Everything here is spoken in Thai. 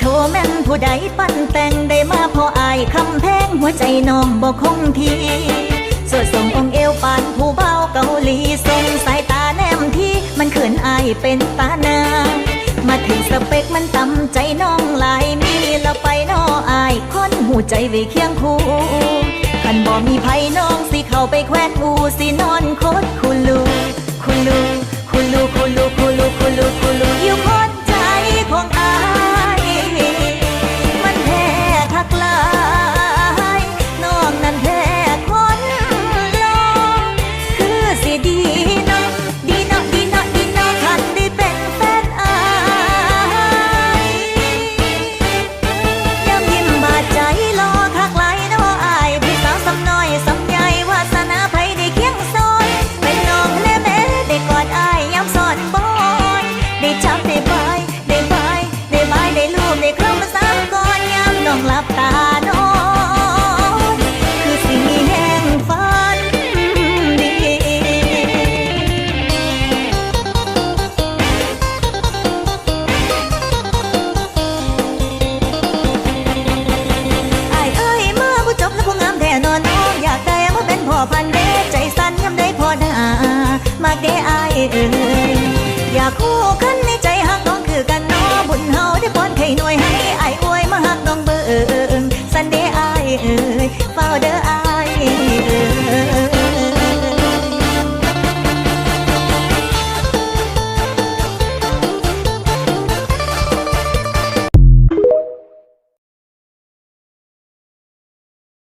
โทแม่นผู้ใดปั้นแต่งได้มาพออายคำแพงหัวใจน้องบ่คงที่สวดส่งองเอวปานผู้เบาเกาหลีส่งสายตาแนมที่มันเขินอายเป็นตานา มาถึงสเปคมันตำใจน้องลายมีแล้วไปนออายคนหูใจไว้เคียงคู่คันบ่มีไผน้องสิเข้าไปแควนอูสินอนคตรคุลูคุ จับได้บายได้บายได้บายได้ลูบได้เคล้ามาสามก่อนย้ำน้องหลับตานอนคือสิมีแห่งฝันดี ไอ้เอ้ยเมื่อผู้จบแล้วผู้งามแท้นอนน้องอยากได้มาเป็นพ่อพันเด้ใจสั่นยำได้พอหน้ามากเด้อายเอ้ อยากคู่กันในใจหักน้องคือกัน